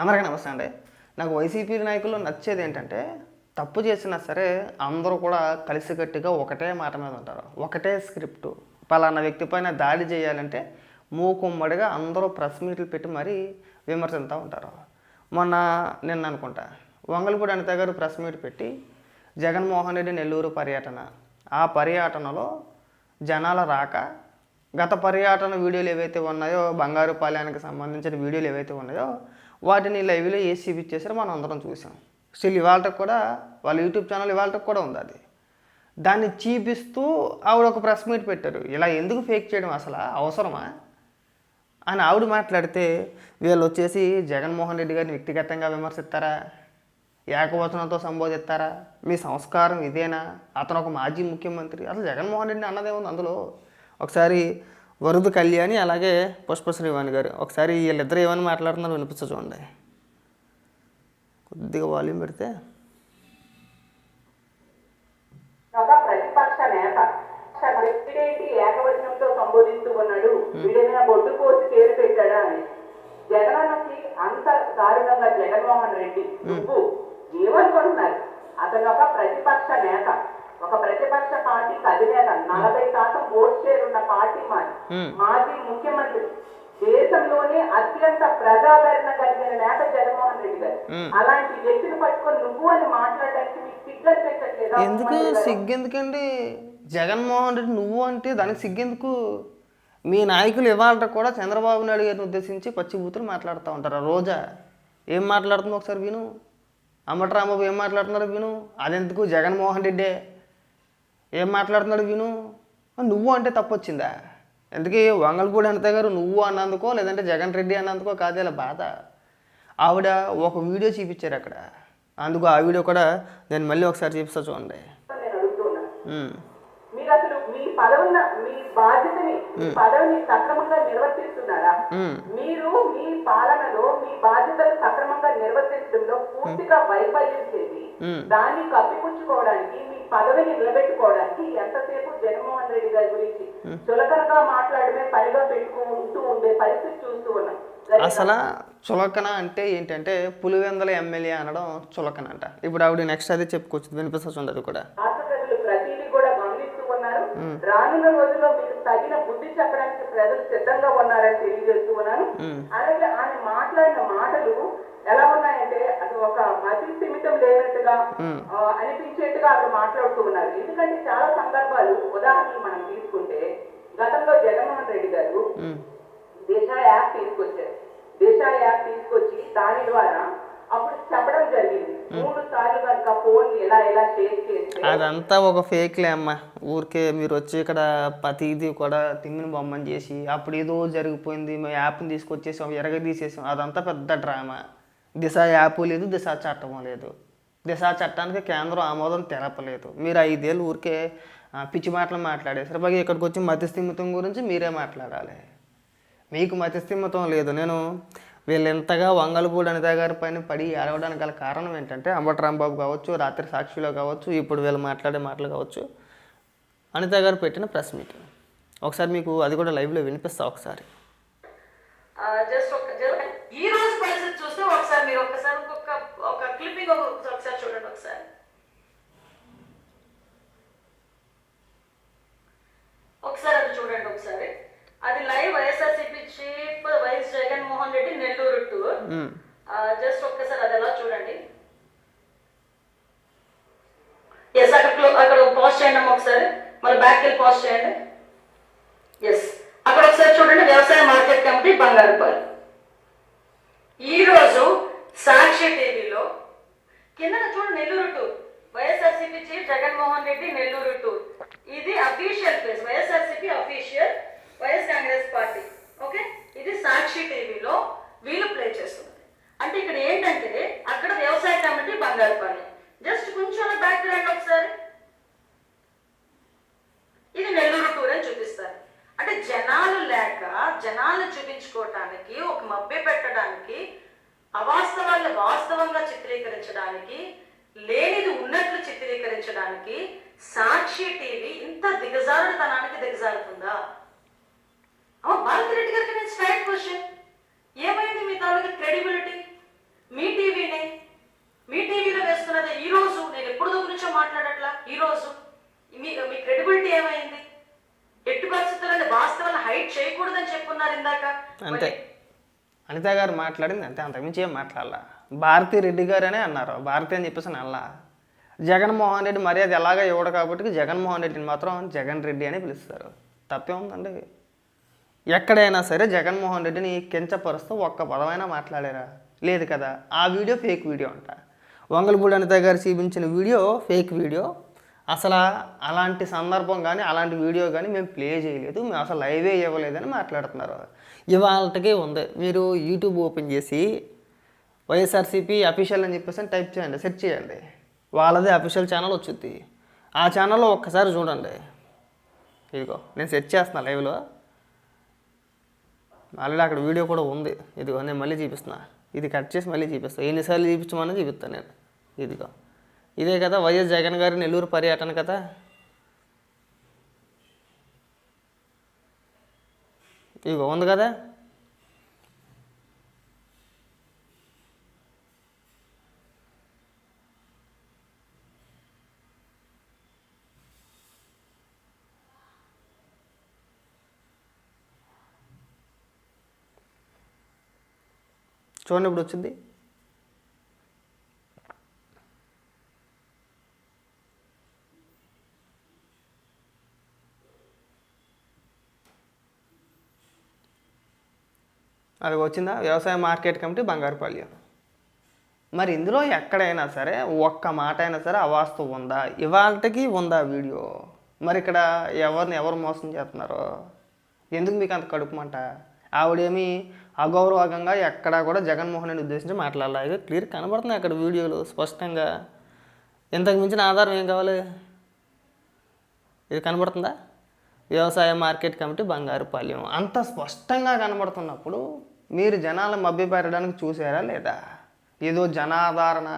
అందరికీ నమస్తే అండి. నాకు వైసీపీ నాయకులు నచ్చేది ఏంటంటే తప్పు చేసినా సరే అందరూ కూడా కలిసికట్టుగా ఒకటే మాట మీద ఉంటారు. ఒకటే స్క్రిప్ట్. పలానా వ్యక్తి పైన దాడి చేయాలంటే మూకుమ్మడిగా అందరూ ప్రెస్ మీట్లు పెట్టి మరీ విమర్శిస్తూ ఉంటారు. మొన్న నిన్న అనుకుంటా వంగలపూడి అనిత గారు ప్రెస్ మీట్ పెట్టి జగన్మోహన్ రెడ్డి నెల్లూరు పర్యటన. ఆ పర్యటనలో జనాల రాక గత పర్యటన వీడియోలు ఏవైతే ఉన్నాయో బంగారు పాలయానికి సంబంధించిన వీడియోలు ఏవైతే ఉన్నాయో వాటిని లైవ్లో వేసి చూపించేసారు మనం అందరం చూసాం. స్టిల్ ఇవాళకి కూడా వాళ్ళ యూట్యూబ్ ఛానల్ ఇవాళకి కూడా ఉంది అది. దాన్ని చూపిస్తూ ఆవిడ ఒక ప్రెస్ మీట్ పెట్టారు. ఇలా ఎందుకు ఫేక్ చేయడం అసలు? అవసరమా? అని ఆవిడ మాట్లాడితే వీళ్ళు వచ్చేసి జగన్మోహన్ రెడ్డి గారిని వ్యక్తిగతంగా విమర్శిస్తారా? ఏకవచనంతో సంబోధిస్తారా? మీ సంస్కారం ఇదేనా? అతను ఒక మాజీ ముఖ్యమంత్రి. అసలు జగన్మోహన్ రెడ్డిని అన్నదేముంది అందులో? ఒకసారి వరుద కళ్యాణి అలాగే పుష్ప శ్రీవాణి గారు. ఒకసారి వీళ్ళిద్దరు ఏమని మాట్లాడుతున్నారో వినిపించ చూడండి. కొద్దిగా వాల్యూమ్ పెడితే. ప్రతిపక్ష నేత. ప్రెసిడెంట్ ఏకవచనంతో సంబోధిస్తూ ఉన్నాడు. వీడేమైనా బొడ్డు కోసి పేరు పెట్టాడా అని. జగనన్నకి అంత దారుణంగా జగన్మోహన్ రెడ్డి. నువ్వు ఏమనుకుంటున్నారు అతను ఒక ప్రతిపక్ష నేత. ఒక ప్రతిపక్ష పార్టీకి అధినేత నలభై శాతం ఓట్ షేర్ ఉన్న పార్టీ మాది. మాజీ ముఖ్యమంత్రి. దేశంలోనే అత్యంత ప్రజాదరణ కలిగిన నేత జగన్మోహన్ రెడ్డి గారు. అలాంటి వ్యక్తిని పట్టుకొని నువ్వు అని మాట్లాడడానికి మీకు సిగ్గర్ పెట్టట్లేదా? ఎందుకు సిగ్గెందుకండి? జగన్మోహన్ రెడ్డి నువ్వు అంటే దానికి సిగ్గెందుకు? మీ నాయకులు ఇవాళ కూడా చంద్రబాబు నాయుడు గారిని ఉద్దేశించి పచ్చిబూతులు మాట్లాడుతూ ఉంటారు. రోజా ఏం మాట్లాడుతుందో ఒకసారి విను? అమ్మటి రాంబాబు ఏం మాట్లాడుతున్నారో విను? అదెందుకు? జగన్మోహన్ రెడ్డే ఏం మాట్లాడుతున్నాడు విను? నువ్వు అంటే తప్పు వచ్చిందా ఎందుకే వంగల్పూడి అనిత గారు నువ్వు అన్నందుకో లేదంటే జగన్ రెడ్డి అన్నందుకో కాదు ఇలా బాధ. ఆవిడ ఒక వీడియో చూపించారు అక్కడ. అందుకు ఆ వీడియో కూడా నేను మళ్ళీ ఒకసారి చూపిస్తా చూడండి. నేను అడుగుతున్నాను ఉమ్. మీరు అసలు మీ పదవున్న మీ బాధ్యతని మీ పదవిని సక్రమంగా నిర్వర్తిస్తున్నారా. మీరు మీ పాలనలో మీ బాధ్యతలు సక్రమంగా నిర్వర్తించడంలో పూర్తిగా వైఫల్యం చేసి ఉమ్. దాన్ని కప్పిపుచ్చుకోవడానికి మీ పదవిని నిలబెట్టుకోవడానికి ఎంతసేపు జగన్మోహన్ రెడ్డి గారి గురించి చులకనగా మాట్లాడమే పనిగా పెట్టుకుంటూ ఉండే పరిస్థితి చూస్తూ ఉన్నాం. అసలు చులకన అంటే ఏంటంటే పులివెందల ఎమ్మెల్యే అనడం చులకన అంట ఇప్పుడు ఆవిడ నెక్స్ట్ అదే చెప్పుకోవచ్చు వినిపిస్తుంది చూడండి కూడా ప్రతిదీ కూడా గమనిస్తూ ఉన్నారు. రానున్న రోజుల్లో మీకు తగిన బుద్ధి చెప్పడానికి ప్రజలు సిద్ధంగా ఉన్నారని తెలియజేస్తూ ఉన్నాను. అలాగే ఆమె మాట్లాడిన మాటలు ఎలా ఉన్నాయంటే అది ఒక మతి స్థిమితం లేనట్టుగా అనిపించేట్టుగా ఆవిడ మాట్లాడుతూ ఉన్నారు. ఎందుకంటే చాలా సందర్భాలు ఉదాహరణలు మనం తీసుకుంటే గతంలో జగన్మోహన్ రెడ్డి గారు దిశ యాప్ తీసుకొచ్చారు. దిశ యాప్ తీసుకొచ్చి దాని ద్వారా అప్పుడు చెప్పడం జరిగింది. మూడు సార్లు కనుక ఫోన్ ఎలా ఎలా షేర్ చేస్తే అదంతా ఒక ఫేక్లే అమ్మ. ఊరికే మీరు వచ్చి ఇక్కడ ప్రతిదీ కూడా తిమ్మిన బొమ్మని చేసి అప్పుడు ఏదో జరిగిపోయింది మేము యాప్ని తీసుకొచ్చేసాం ఎరగ తీసేసాం అదంతా పెద్ద డ్రామా. దిశ యాప్ లేదు దిశ చట్టం లేదు. దిశ చట్టానికి కేంద్రం ఆమోదం తెలపలేదు. మీరు ఐదేళ్ళు ఊరికే పిచ్చి మాటలు మాట్లాడేసారు బాగా ఇక్కడికి వచ్చి మతిస్థిమితం గురించి మీరే మాట్లాడాలి. మీకు మతిస్థిమితం లేదు. నేను వీళ్ళింతగా వంగలపూడి అనిత గారి పైన పడి ఏడవడానికి గల కారణం ఏంటంటే అంబటరాంబాబు కావచ్చు రాత్రి సాక్షిలో కావచ్చు ఇప్పుడు వీళ్ళు మాట్లాడే మాటలు కావచ్చు అనిత గారు పెట్టిన ప్రెస్ మీట్ ఒకసారి మీకు అది కూడా లైవ్లో వినిపిస్తా ఒకసారి. జస్ట్ ఈ రోజు ఒకసారి మీరు ఒకసారి ఇంకొక ఒక క్లిప్పింగ్ ఒకసారి చూడండి ఒకసారి. ఒకసారి అది చూడండి ఒకసారి. అది live YSRCP chief YS Jaganmohan Reddy Nellore tour. Just ఒక్కసారి అది ఎలా చూడండి. ఎస్ అక్కడ అక్కడ పాజ్ చేయండి ఒకసారి. మళ్ళీ బ్యాక్ వెళ్ళి పాజ్ చేయండి. ఎస్ అక్కడ ఒకసారి చూడండి వ్యవసాయ మార్కెట్ కమిటీ బంగారుపల్లి ఈరోజు సాక్షి టీవీలో కింద చూడు Nellore tour YSRCP chief Jaganmohan Reddy Nellore tour ఇది official place YSRCP official YS Congress party. Okay ఇది సాక్షి టీవీలో వీళ్ళు ప్లే చేస్తుంది చిత్రీకరించడానికి లేనిది ఉన్నట్లు చిత్రీకరించడానికి సాక్షి టీవీ ఇంత దిగజారుడుతనానికి దిగజారుతుందా? అమ్మ భారత్ రెడ్డి గారికి నేను స్ట్రైట్ క్వశ్చన్ ఏమైంది మీ తాలూకు క్రెడిబిలిటీ మీ టీవీనే? మీ టీవీలో వేస్తున్నది ఈ రోజు? నేను ఎప్పుడు దగ్గర నుంచో మాట్లాడట్లా? ఈ రోజు? మీ మీ క్రెడిబిలిటీ ఏమైంది? ఎట్టి పరిస్థితులని వాస్తవాన్ని హైట్ చేయకూడదని చెప్పున్నారు ఇందాక. అంతే. అనిత గారు మాట్లాడింది అంతే. అంతకుమించి ఏం మాట్లాడాల? భారతీ రెడ్డి గారనే అన్నారు. భారతి అని చెప్పేసి అలా జగన్మోహన్ రెడ్డి మర్యాద ఎలాగ ఇవ్వడు కాబట్టి జగన్మోహన్ రెడ్డిని మాత్రం జగన్ రెడ్డి అని పిలుస్తారు. తప్పే ఉందండి. ఎక్కడైనా సరే జగన్మోహన్ రెడ్డిని కించపరుస్తూ ఒక్క పదమైనా మాట్లాడారా? లేదు కదా. ఆ వీడియో ఫేక్ వీడియో అంట. వంగలపూడి అనిత గారు చూపించిన వీడియో ఫేక్ వీడియో. అసలు అలాంటి సందర్భం కానీ అలాంటి వీడియో కానీ మేము ప్లే చేయలేదు. మేము అసలు లైవే ఇవ్వలేదని మాట్లాడుతున్నారు. ఇవాళకే ఉంది. మీరు యూట్యూబ్ ఓపెన్ చేసి వైఎస్ఆర్సీపీ అఫీషియల్ అని చెప్పేసి టైప్ చేయండి సెర్చ్ చేయండి. వాళ్ళదే అఫీషియల్ ఛానల్ వచ్చింది ఆ ఛానల్లో ఒక్కసారి చూడండి. ఇదిగో నేను సెర్చ్ చేస్తున్నా లైవ్లో. ఆల్రెడీ అక్కడ వీడియో కూడా ఉంది. ఇదిగో నేను మళ్ళీ చూపిస్తున్నా. ఇది కట్ చేసి మళ్ళీ చూపిస్తాను ఎన్నిసార్లు చూపించమని చూపిస్తాను నేను. ఇదిగో. ఇదే కదా వైఎస్ జగన్ గారి నెల్లూరు పర్యటన కదా. ఇదిగో ఉంది కదా? చూడండి ఇప్పుడు వచ్చింది. అది వచ్చిందా? వ్యవసాయ మార్కెట్ కమిటీ బంగారుపాళ్యం మరి ఇందులో ఎక్కడైనా సరే ఒక్క మాట అయినా సరే అవాస్తు ఉందా? ఇవాళకి ఉందా వీడియో? మరి ఇక్కడ ఎవరిని ఎవరు మోసం చేస్తున్నారో? ఎందుకు మీకు అంత కడుపుమంట ఆవిడేమి అగౌరవకంగా ఎక్కడా కూడా జగన్మోహన్ రెడ్డి ఉద్దేశించి మాట్లాడలేదు క్లియర్ కనబడుతున్నాయి అక్కడ వీడియోలు స్పష్టంగా. ఇంతకు మించిన ఆధారం ఏం కావాలి? ఇది కనబడుతుందా? వ్యవసాయ మార్కెట్ కమిటీ బంగారుపాలెం అంత స్పష్టంగా కనబడుతున్నప్పుడు మీరు జనాలను మభ్యపెట్టడానికి చూసారా లేదా? ఏదో జనాధారణ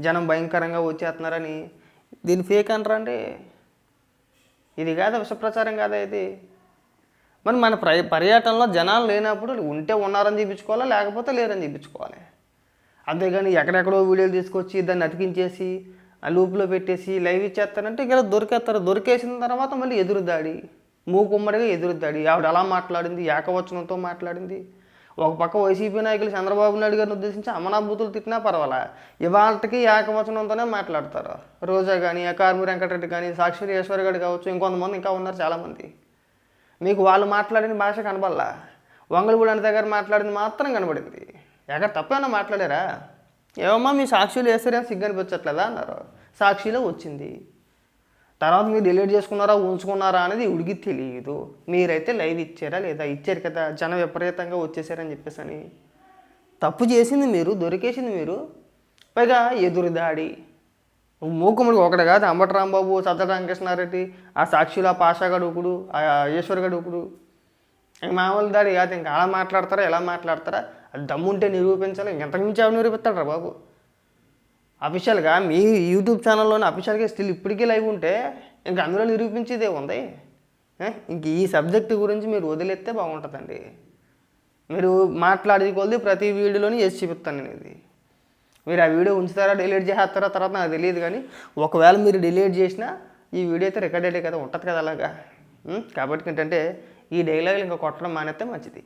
జనం భయంకరంగా వచ్చేస్తున్నారని. దీన్ని ఫేక్ అంటారండి ఇది కాదా విషప్రచారం కాదా ఇది? మరి మన ప్ర పర్యటనలో జనాలు లేనప్పుడు ఉంటే ఉన్నారని చూపించుకోవాలా లేకపోతే లేరని చూపించుకోవాలి? అంతేగాని ఎక్కడెక్కడో వీడియోలు తీసుకొచ్చి దాన్ని అతికించేసి ఆ లూప్లో పెట్టేసి లైవ్ ఇచ్చేస్తారంటే ఇలా దొరికేస్తారు. దొరికేసిన తర్వాత మళ్ళీ ఎదురుదాడి మూకుమ్మడిగా ఎదురుదాడి. ఆవిడ అలా మాట్లాడింది ఏకవచనంతో మాట్లాడింది. ఒక పక్క వైసీపీ నాయకులు చంద్రబాబు నాయుడు గారిని ఉద్దేశించి అమనాభూతులు తిట్టినా పర్వాలా? ఇవాళకి ఏకవచనంతోనే మాట్లాడతారు. రోజా కానీ కార్మి వెంకటరెడ్డి కానీ సాక్షి ఈశ్వర్ గారు కావచ్చు ఇంకొంతమంది ఇంకా ఉన్నారు చాలామంది. మీకు వాళ్ళు మాట్లాడిన భాష కనబడలా? వంగలగూడి అన్న దగ్గర మాట్లాడింది మాత్రం కనబడింది. ఎక్కడ తప్పేమన్నా మాట్లాడారా? ఏమమ్మా మీ సాక్షులు వేస్తారేం సిగ్గు అనిపించట్లేదా అన్నారు. సాక్షిలో వచ్చింది. తర్వాత మీరు డిలీట్ చేసుకున్నారా ఉంచుకున్నారా అనేది ఉడికి తెలియదు. మీరైతే లైవ్ ఇచ్చారా లేదా? ఇచ్చారు కదా జనం విపరీతంగా వచ్చేసారని చెప్పేసి అని తప్పు చేసింది మీరు దొరికేసింది మీరు. పైగా ఎదురు దాడి మూకుముడికి ఒకటి కాదు అంబటి రాంబాబు సజ్జ రామకృష్ణారెడ్డి ఆ సాక్షిలో పాషా ఒకడు ఆ ఈశ్వర్ గడుకుడు ఇంక మామూలు దాడి కాదు ఇంకా అలా మాట్లాడతారా ఎలా మాట్లాడతారా? అది దమ్ముంటే నిరూపించాలి ఇంతకు మించి ఎవరు నిరూపిస్తాడు బాబు? అఫీషియల్గా మీ యూట్యూబ్ ఛానల్లోనే అఫీషియల్గా స్టిల్ ఇప్పటికీ లైవ్ ఉంటే ఇంక అందులో నిరూపించేదే ఉంది ఇంక ఈ సబ్జెక్ట్ గురించి మీరు వదిలేస్తే బాగుంటుందండి. మీరు మాట్లాడేది కొద్ది ప్రతి వీడియోలోని చేసి చూపిస్తాను నేను ఇది మీరు ఆ వీడియో ఉంచుతారా డిలీట్ చేస్తారా తర్వాత నాకు తెలియదు కానీ ఒకవేళ మీరు డిలీట్ చేసినా ఈ వీడియో అయితే రికార్డెడ్ కదా ఉంటుంది కదా అలాగా? కాబట్టి ఏంటంటే ఈ డైలాగులు ఇంకా కొట్టడం మానేస్తే మంచిది.